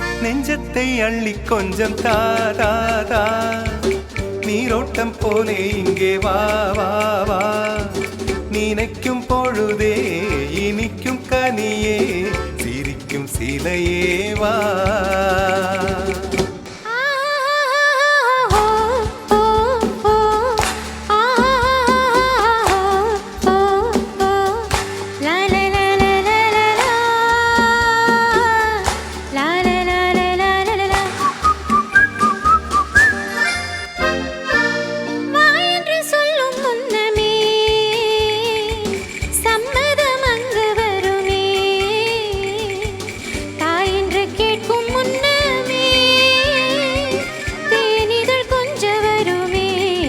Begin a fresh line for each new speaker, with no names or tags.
நெஞ்சத்தை அள்ளி கொஞ்சம் தா நீரோட்டம் போலே இங்கே வா வா வா. நினைக்கும் பொழுதே இனிக்கும் கனியே. சிரிக்கும் சிலையே வா.